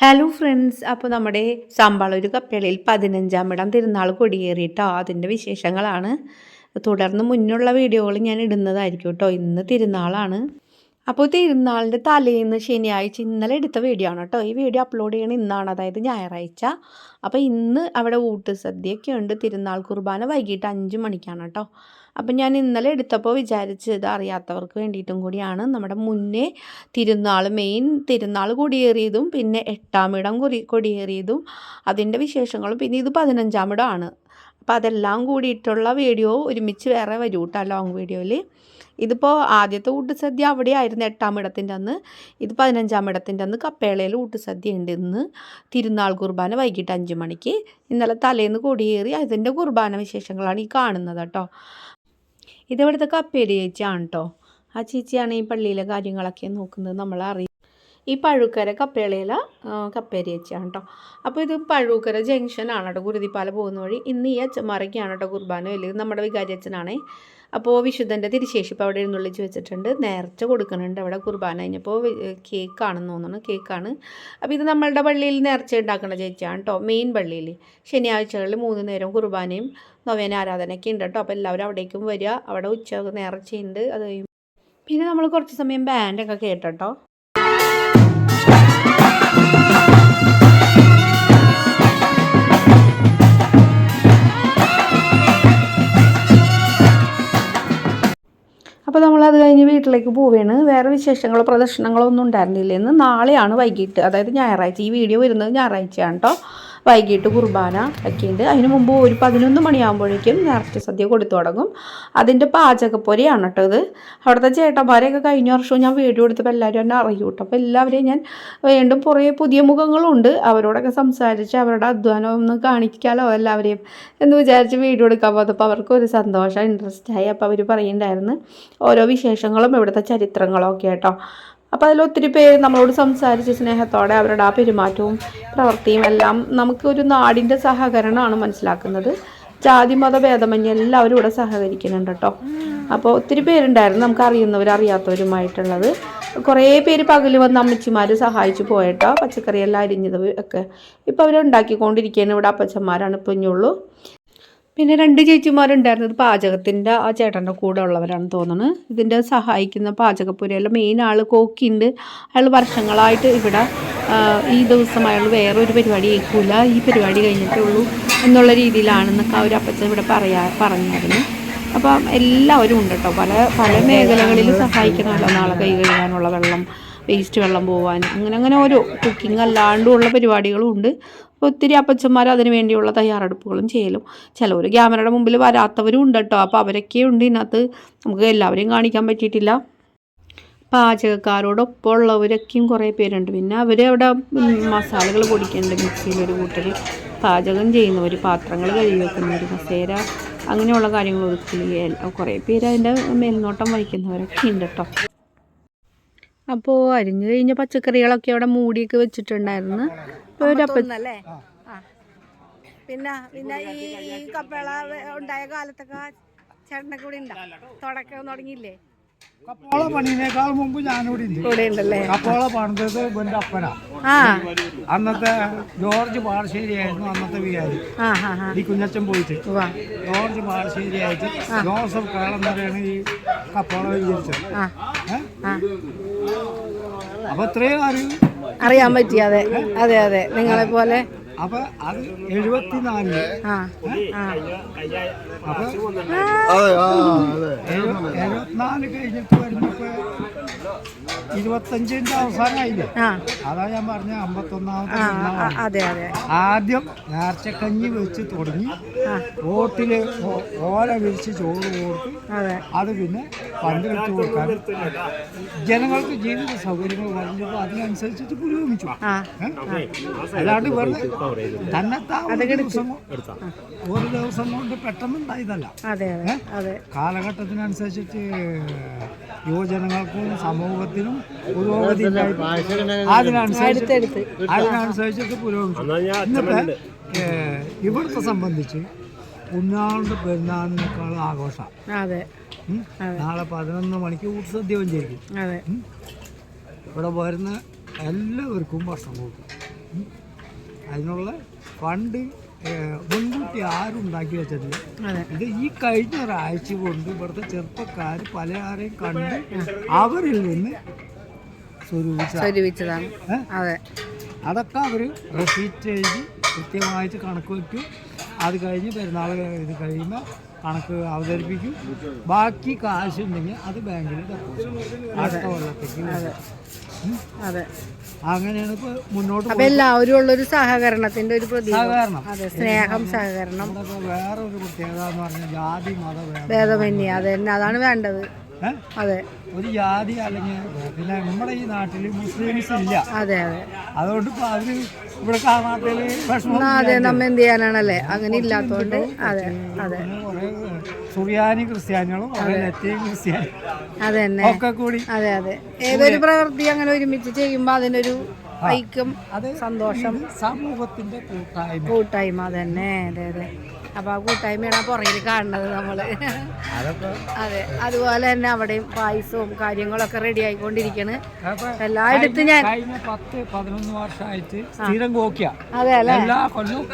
Hello friends അപ്പോൾ നമ്മുടെ സാമ്പാളൂർ കപ്പേളയിൽ പതിനഞ്ചാം ഇടം തിരുനാൾ കൊടിയേറിയിട്ടോ അതിന്റെ വിശേഷങ്ങളാണ്. തുടർന്ന് മുന്നുള്ള വീഡിയോകൾ ഞാൻ ഇടുന്നതായിരിക്കും കേട്ടോ. ഇന്ന് തിരുനാളാണ് അപ്പോൾ തിരുനാളിന്റെ തലേന്ന് ശനിയാഴ്ച ഇന്നലെ എടുത്ത വീഡിയോ ആണ് കേട്ടോ. ഈ വീഡിയോ അപ്ലോഡ് ചെയ്യണ ഇന്നാണ് അതായത് ഞായറാഴ്ച. അപ്പോൾ ഇന്ന് അവിടെ ഊട്ട് സദ്യയൊക്കെ ഉണ്ട്. തിരുനാൾ കുർബാന വൈകിട്ട് അഞ്ച് മണിക്കാണ് കേട്ടോ. അപ്പം ഞാൻ ഇന്നലെ എടുത്തപ്പോൾ വിചാരിച്ചത് അറിയാത്തവർക്ക് വേണ്ടിയിട്ടും കൂടിയാണ്. നമ്മുടെ മുന്നേ തിരുനാൾ മെയിൻ തിരുനാൾ കൊടിയേറിയതും പിന്നെ എട്ടാം ഇടം കൊടി കൊടിയേറിയതും അതിന്റെ വിശേഷങ്ങളും പിന്നെ ഇത് പതിനഞ്ചാം ഇടമാണ് അപ്പോൾ അതെല്ലാം കൂടിയിട്ടുള്ള വീഡിയോ ഒരുമിച്ച് വേറെ വരൂ കേട്ടോ ലോങ് വീഡിയോയിൽ ഇതിപ്പോൾ ആദ്യത്തെ ഊട്ടുസദ്യ അവിടെയായിരുന്നു എട്ടാം ഇടത്തിന്റെ അന്ന്. ഇത് പതിനഞ്ചാം ഇടത്തിന്റെ അന്ന് കപ്പേളയിൽ ഊട്ടുസദ്യ ഉണ്ട്. ഇന്ന് തിരുനാൾ കുർബാന വൈകിട്ട് അഞ്ച് മണിക്ക്. ഇന്നലെ തലേന്ന് കൊടിയേറി അതിന്റെ കുർബാന വിശേഷങ്ങളാണ് ഈ കാണുന്നത് കേട്ടോ. ഇതിവിടുത്തെ കപ്പേരി ചേച്ചിയാണ് കേട്ടോ. ആ ചേച്ചിയാണ് ഈ പള്ളിയിലെ കാര്യങ്ങളൊക്കെ നോക്കുന്നത്. അറിയും ഈ പഴുക്കര കപ്പേളയിലെ കപ്പേരി ചേച്ചിയാണ് കേട്ടോ അപ്പോൾ ഇത് പഴുക്കര ജംഗ്ഷനാണ് കേട്ടോ ഗുരുതിപ്പാല പോകുന്ന വഴി. ഇന്ന് ഈ അച്ഛന്മാരൊക്കെയാണ് കേട്ടോ കുർബാന വലിയത് നമ്മുടെ വികാരി അച്ഛനാണേ. അപ്പോൾ വിശുദ്ധന്റെ തിരുശേഷിപ്പ് അവിടെ എഴുന്നള്ളിച്ച് വെച്ചിട്ടുണ്ട്. നേർച്ച കൊടുക്കുന്നുണ്ട് അവിടെ കുർബാന കഴിഞ്ഞപ്പോൾ കേക്കാണെന്ന് തോന്നുന്നു. കേക്കാണ്. അപ്പോൾ ഇത് നമ്മളുടെ പള്ളിയിൽ നേർച്ച ഉണ്ടാക്കുന്ന ചേച്ചിയാണ് കേട്ടോ മെയിൻ പള്ളിയിൽ. ശനിയാഴ്ചകളിൽ മൂന്ന് നേരം കുർബാനയും നവേന ആരാധനയൊക്കെ ഉണ്ട് കേട്ടോ അപ്പോൾ എല്ലാവരും അവിടേക്കും വരിക. അവിടെ ഉച്ച നേർച്ചയുണ്ട്. അത് പിന്നെ നമ്മൾ കുറച്ച് സമയം ബാൻഡൊക്കെ കേട്ടോ. വീട്ടിലേക്ക് പോവുകയാണ് വേറെ വിശേഷങ്ങളോ പ്രദർശനങ്ങളോ ഒന്നും ഉണ്ടായിരുന്നില്ല. ഇന്ന് നാളെയാണ് വൈകിട്ട്. അതായത് ഞായറാഴ്ച. ഈ വീഡിയോ വരുന്നത് ഞായറാഴ്ചയാണ് കേട്ടോ വൈകിട്ട് കുർബാന ഒക്കെയുണ്ട്. അതിന് മുമ്പ് ഒരു പതിനൊന്ന് മണിയാകുമ്പോഴേക്കും നേർച്ച സദ്യ കൊടുത്തു തുടങ്ങും. അതിന്റെ പാചകപ്പൊരിയാണ് കേട്ടോ ഇത്. അവിടുത്തെ ചേട്ടന്മാരെയൊക്കെ കഴിഞ്ഞ വർഷവും ഞാൻ വീഡിയോ എടുത്തപ്പോൾ എല്ലാവരും എന്നെ അറിയൂ കേട്ടോ. അപ്പോൾ എല്ലാവരെയും ഞാൻ വീണ്ടും കുറേ പുതിയ മുഖങ്ങളുണ്ട്. അവരോടൊക്കെ സംസാരിച്ച് അവരുടെ അധ്വാനം ഒന്ന് കാണിക്കാലോ എല്ലാവരെയും എന്ന് വിചാരിച്ച് വീഡിയോ എടുക്കാൻ പോകുന്നപ്പോൾ അവർക്ക് ഒരു സന്തോഷം ഇൻട്രസ്റ്റായി അപ്പോൾ അവർ പറയുന്നുണ്ടായിരുന്നു ഓരോ വിശേഷങ്ങളും ഇവിടുത്തെ ചരിത്രങ്ങളും ഒക്കെ കേട്ടോ. അപ്പോൾ അതിൽ ഒത്തിരി പേര് നമ്മളോട് സംസാരിച്ച് സ്നേഹത്തോടെ അവരുടെ ആ പെരുമാറ്റവും പ്രവൃത്തിയും എല്ലാം നമുക്ക് ഒരു നാടിന്റെ സഹകരണമാണ് മനസ്സിലാക്കുന്നത്. ജാതി മത ഭേദമന്യേ എല്ലാവരും ഇവിടെ സഹകരിക്കുന്നുണ്ട് കേട്ടോ. അപ്പോൾ ഒത്തിരി പേരുണ്ടായിരുന്നു നമുക്ക് അറിയുന്നവർ അറിയാത്തവരുമായിട്ടുള്ളത്. കുറേ പേര് പകൽ വന്ന് അമ്മച്ചിമാർ സഹായിച്ചു പോയിട്ടോ. പച്ചക്കറിയെല്ലാം അരിഞ്ഞത് ഒക്കെ ഇപ്പോൾ അവരുണ്ടാക്കിക്കൊണ്ടിരിക്കുകയാണ് ഇവിടെ അപ്പച്ചന്മാരാണ് ഇപ്പോൾ ഇനിയുള്ളൂ പിന്നെ രണ്ട് ചേച്ചിമാരുണ്ടായിരുന്നത് പാചകത്തിന്റെ ആ ചേട്ടന്റെ കൂടെ ഉള്ളവരാണെന്ന് തോന്നുന്നു ഇതിന്റെ സഹായിക്കുന്ന പാചകപ്പുരയിലെ മെയിൻ ആൾ കോക്കിയുണ്ട് അയാൾ വർഷങ്ങളായിട്ട് ഇവിടെ ഈ ദിവസം അയാൾ വേറൊരു പരിപാടി ഏൽക്കൂല. ഈ പരിപാടി കഴിഞ്ഞിട്ടേ ഉള്ളൂ എന്നുള്ള രീതിയിലാണെന്നൊക്കെ ഒരു അപ്പച്ചൻ ഇവിടെ പറയാ പറഞ്ഞായിരുന്നു. അപ്പം എല്ലാവരും ഉണ്ട് കേട്ടോ പല പല മേഖലകളിൽ സഹായിക്കണമല്ലോ നാളെ കൈ കഴുകാനുള്ള വെള്ളം വേസ്റ്റ് വെള്ളം പോവാൻ അങ്ങനെ അങ്ങനെ ഓരോ കുക്കിംഗ് അല്ലാണ്ടുള്ള പരിപാടികളും ഉണ്ട്. അപ്പോൾ ഒത്തിരി അപ്പച്ചന്മാർ അതിന് വേണ്ടിയുള്ള തയ്യാറെടുപ്പുകളും ചെയ്യലും. ചിലവർ ക്യാമറയുടെ മുമ്പിൽ വരാത്തവരും ഉണ്ട് കേട്ടോ അപ്പോൾ അവരൊക്കെ ഉണ്ട് ഇതിനകത്ത്. നമുക്ക് എല്ലാവരെയും കാണിക്കാൻ പറ്റിയിട്ടില്ല. പാചകക്കാരോടൊപ്പം ഉള്ളവരൊക്കെയും കുറേ പേരുണ്ട്. പിന്നെ അവർ അവിടെ മസാലകൾ പൊടിക്കുന്നുണ്ട് മിക്സിയിലൊരു കൂട്ടർ പാചകം ചെയ്യുന്നവർ പാത്രങ്ങൾ കഴുകി വെക്കുന്നവർ മസേര അങ്ങനെയുള്ള കാര്യങ്ങൾ ഒരുക്കി കുറേ പേര് അതിന്റെ മേൽനോട്ടം വഹിക്കുന്നവരൊക്കെ ഉണ്ട് കേട്ടോ അപ്പോൾ അരിഞ്ഞു കഴിഞ്ഞ പച്ചക്കറികളൊക്കെ അവിടെ മൂടിയൊക്കെ വെച്ചിട്ടുണ്ടായിരുന്നു. പിന്നെ പിന്നെ ഈ ഈ കപ്പള ഉണ്ടായ കാലത്തൊക്കെ ചേട്ടനെ ഇവിടെ ഉണ്ടാ? തുടക്കം തുടങ്ങിയില്ലേ? കപ്പോള പണിയേക്കാൾ മുമ്പ് ഞാനിവിടെ ഉണ്ട് കപ്പോള പണിതത് ഇവന്റെ അപ്പനാ. അന്നത്തെ ജോർജ് പാടശ്ശേരി ആയിരുന്നു അന്നത്തെ വികാരി. ഈ കുഞ്ഞച്ചൻ പോയിട്ട്. വാ ജോർജ് പാടശ്ശേരി ആയിട്ട് ജോസഫ് കേളന്നവരെയാണ് ഈ കപ്പോള വിചരിച്ചത് അപ്പൊ ഇത്രയും അറിവ് അറിയാൻ പറ്റി അതെ. അതെ അതെ. നിങ്ങളെ പോലെ. അപ്പൊ അത് എഴുപത്തിനാലിൽ അപ്പൊ എഴു- എഴുപത്തിനാല് കഴിഞ്ഞിട്ട് വരുമ്പോ ഇരുപത്തഞ്ചിന്റെ അവസാനമായില്ലേ? അതാ ഞാൻ പറഞ്ഞ അമ്പത്തൊന്നാമത്തെ അതെ അതെ. ആദ്യം നേർച്ചക്കഞ്ഞി വെച്ച് തുടങ്ങി ഓട്ടിൽ ഓല വിരിച്ച് ചോറ് കൊടുത്ത് അതെ. പിന്നെ പന്തിലിട്ട് കൊടുക്കാൻ. ജനങ്ങൾക്ക് ജീവിത സൗകര്യങ്ങൾ വളർന്നപ്പോൾ അതിനനുസരിച്ചിട്ട് പുരോഗമിച്ചു? അല്ലാണ്ട് വെറുതെ തന്നെ ഒരു ദിവസം കൊ- ഒരു ദിവസം കൊണ്ട് പെട്ടെന്നുണ്ടായതല്ല. ഉണ്ടായതല്ല കാലഘട്ടത്തിനനുസരിച്ചിട്ട് യുവജനങ്ങൾക്കും സമൂഹത്തിനും പുരോഗതി അതിനനുസരിച്ച് അതിനനുസരിച്ചിട്ട് പുരോഗമിച്ചു. ഇവിടുത്തെ സംബന്ധിച്ച് ഉണ്ണാളിന്റെ പെരുന്നാളിനേക്കാൾ ആഘോഷമാണ്. അതെ. നാളെ പതിനൊന്ന് മണിക്ക് ഊട്ടുസദ്യ വഞ്ചരിക്കും അതെ. ഇവിടെ വരുന്ന എല്ലാവർക്കും ഭക്ഷണം കൊടുക്കും. അതിനുള്ള ഫണ്ട് മുൻകൂട്ടി ആരുണ്ടാക്കി വെച്ചിട്ടില്ല അതെ. ഇത് ഈ കഴിഞ്ഞ ഒരാഴ്ച കൊണ്ട് ഇവിടുത്തെ ചെറുപ്പക്കാർ പല ആരെയും കണ്ട് അവരിൽ നിന്ന് സ്വരൂപിച്ചതാണ്. അതെ. അതൊക്കെ അവർ റെസീറ്റ് എഴുതി കൃത്യമായിട്ട് കണക്ക് വയ്ക്കും അത് കഴിഞ്ഞ് പെരുന്നാൾ ഇത് കഴിയുമ്പോൾ കണക്ക് അവതരിപ്പിക്കും. ബാക്കി കാശുണ്ടെങ്കിൽ അത് ബാങ്കിൽ ഡെപ്പോസിറ്റ് അടുത്ത കൊല്ലത്തേക്ക്. അതെ. അങ്ങനെയാണ് ഇപ്പൊ മുന്നോട്ട് അപ്പൊ എല്ലാവരും ഉള്ളൊരു സഹകരണത്തിന്റെ ഒരു സഹകരണം. അതെ സ്നേഹം സഹകരണം. വേറെ ഒരു പ്രത്യേകത എന്ന് പറഞ്ഞാൽ ജാതി മത ഭേദമന്യ അതെ അതാണ് വേണ്ടത്. അതെ. ഒരു ജാതി അല്ലെങ്കിൽ പിന്നെ നമ്മുടെ ഈ നാട്ടിൽ മുസ്ലിംസ് ഇല്ല. അതെ അതെ. അതുകൊണ്ട് ഇപ്പൊ അവർ ഇവിടെ കാണാത്തതിൽ അതെ നമ്മ എന്ത് ചെയ്യാനാണല്ലേ? അങ്ങനെ ഇല്ലാത്തോണ്ട് അതെ അതെ. സുറിയാനി ക്രിസ്ത്യാനികളും ലത്തീൻ ക്രിസ്ത്യാനി. അത് തന്നെ ഒക്കെ കൂടി അതെ അതെ. ഏതൊരു പ്രവൃത്തി അങ്ങനെ ഒരുമിച്ച് ചെയ്യുമ്പോൾ അതിനൊരു ഐക്യം അതെ സന്തോഷം. സമൂഹത്തിന്റെ കൂട്ടായ്മ. കൂട്ടായ്മ അതന്നെ അതെ അതെ. അപ്പൊ ആ കൂട്ടായ്മയാണ് ആ പുറകിൽ കാണുന്നത് നമ്മൾ അതെ അതുപോലെ തന്നെ അവിടെയും പായസവും കാര്യങ്ങളൊക്കെ റെഡി ആയിക്കൊണ്ടിരിക്കണ്. എല്ലായിടത്തും ഞാൻ കഴിഞ്ഞ പത്ത് പതിനൊന്ന് വർഷമായിട്ട് സ്ഥിരം കോക്കിയ അതെ അല്ലേ? എല്ലാ കൊല്ലവും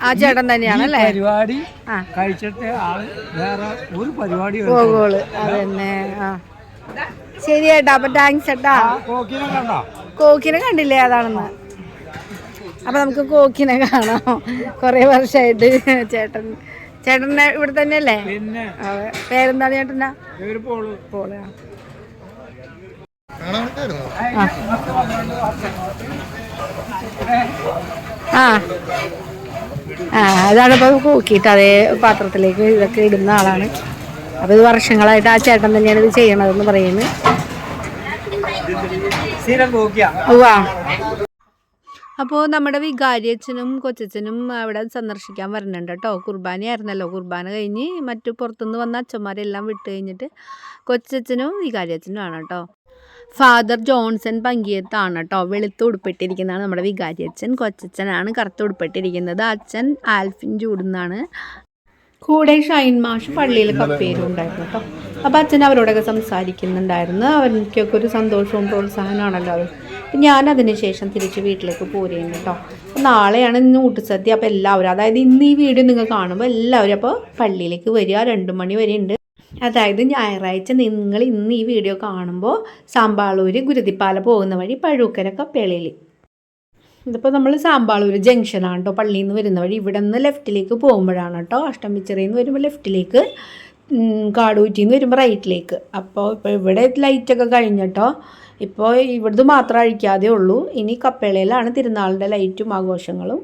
ആ ചേട്ടൻ തന്നെയാണല്ലേ പരിപാടി ആ. കഴിച്ചിട്ട് വേറെ ഒരു പരിപാടി പോകുള്ളു. അതന്നെ ആ. ശരി ഏട്ടാ അപ്പൊ താങ്ക്സ് ഏട്ടാ. കണ്ടോ? കോക്കിനെ കണ്ടില്ലേ അതാണെന്ന് അപ്പൊ നമുക്ക് കോക്കിനെ കാണാം. കൊറേ വർഷമായിട്ട് ചേട്ടൻ ചേട്ടൻ ഇവിടെ തന്നെയല്ലേ? പേരെന്താണ് ചേട്ടനാ പോൾ. ആ. ആ. അതാണ് ഇപ്പൊ കൂക്കിയിട്ട് അതേ പാത്രത്തിലേക്ക് ഇതൊക്കെ ഇടുന്ന ആളാണ്. അപ്പൊ ഇത് വർഷങ്ങളായിട്ട് ആ ചേട്ടൻ തന്നെയാണ് ഇത് ചെയ്യണതെന്ന് പറയുന്നത് അപ്പോൾ നമ്മുടെ വികാരിയച്ഛനും കൊച്ചച്ഛനും അവിടെ സന്ദർശിക്കാൻ വരുന്നുണ്ട് കേട്ടോ. കുർബാനയായിരുന്നല്ലോ. കുർബാന കഴിഞ്ഞ് മറ്റു പുറത്തുനിന്ന് വന്ന അച്ഛന്മാരെല്ലാം വിട്ട് കഴിഞ്ഞിട്ട് കൊച്ചച്ഛനും വികാരിയച്ഛനും ആണ് കേട്ടോ. ഫാദർ ജോൺസൺ പങ്കിയത്താണ് കേട്ടോ. വെളുത്ത് ഉടുപ്പിട്ടിരിക്കുന്നതാണ് നമ്മുടെ വികാരിയച്ഛൻ. കൊച്ചച്ഛനാണ് കറുത്ത് ഉടുപ്പിട്ടിരിക്കുന്നത്. അച്ഛൻ ആൽഫിൻ ചൂടുന്നാണ് കൂടെ ഷൈൻ മാഷ് പള്ളിയിൽ കപ്പേരും ഉണ്ടായിരുന്നു കേട്ടോ. അപ്പോൾ അച്ഛൻ അവരോടൊക്കെ സംസാരിക്കുന്നുണ്ടായിരുന്നു. അവർക്കൊക്കെ ഒരു സന്തോഷവും പ്രോത്സാഹനമാണല്ലോ അത്. അപ്പം ഞാൻ അതിന് ശേഷം തിരിച്ച് വീട്ടിലേക്ക് പോരുകയാണ് കേട്ടോ. അപ്പോൾ നാളെയാണ് ഇന്ന് ഊട്ടുസദ്യ. അപ്പോൾ എല്ലാവരും അതായത് ഇന്ന് ഈ വീഡിയോ നിങ്ങൾ കാണുമ്പോൾ എല്ലാവരും അപ്പോൾ പള്ളിയിലേക്ക് വരിക. രണ്ട് മണി വരെ ഉണ്ട്. അതായത് ഞായറാഴ്ച നിങ്ങൾ ഇന്ന് ഈ വീഡിയോ കാണുമ്പോൾ സാമ്പാളൂര് ഗുരുതിപ്പാല പോകുന്ന വഴി പഴൂക്കര കപ്പേളിയിൽ ഇതിപ്പോൾ നമ്മൾ സാമ്പാളൂർ ജംഗ്ഷനാണ് കേട്ടോ. പള്ളിയിൽ നിന്ന് വരുന്ന വഴി. ഇവിടെ നിന്ന് ലെഫ്റ്റിലേക്ക് പോകുമ്പോഴാണ് കേട്ടോ. അഷ്ടമിച്ചിറയിൽ നിന്ന് വരുമ്പോൾ ലെഫ്റ്റിലേക്ക് കാടൂറ്റിയിൽ വരുമ്പോൾ റൈറ്റിലേക്ക് അപ്പോൾ ഇപ്പോൾ ഇവിടെ ലൈറ്റൊക്കെ കഴിഞ്ഞിട്ടോ ഇപ്പോൾ ഇവിടുന്ന് മാത്രം അഴിക്കാതെ ഉള്ളൂ. ഇനി കപ്പേളയിലാണ് തിരുനാളിന്റെ ലൈറ്റും ആഘോഷങ്ങളും.